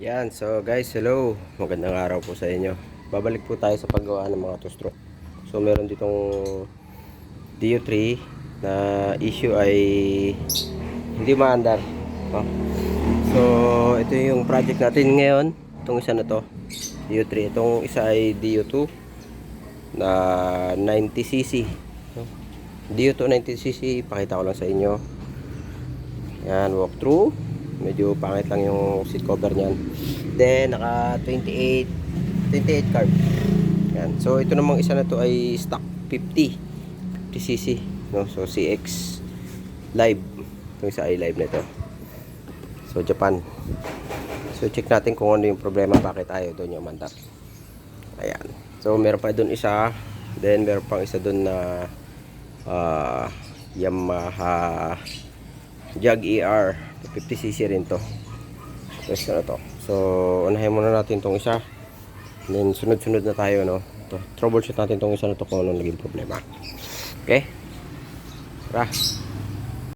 Yan, so guys, hello. Magandang araw po sa inyo. Babalik po tayo sa paggawa ng mga two-stroke. So meron ditong DU3 na issue ay hindi maandar. No? So ito yung project natin ngayon. Itong isa na to, DU3. Itong isa ay DU2 na 90cc. No? DU2 90cc, pakita ko lang sa inyo. Yan, walkthrough. Medyo pangit lang yung seat cover niyan. Then, naka 28, 28 carb. Yan. So, ito namang isa na to ay stock 50. 50cc. No? So, CX live. Itong isa ay live na to. So, Japan. So, check natin kung ano yung problema. Bakit ayaw doon yung mandar. Ayan. So, meron pa doon isa. Then, meron pang isa doon na ah, Yamaha Jag ER 50cc rin to. Tapos na to. So unahin muna natin tong isa. Then sunod-sunod na tayo no? To, Troubleshoot natin tong isa na to kung ano naging problema. Okay? Tara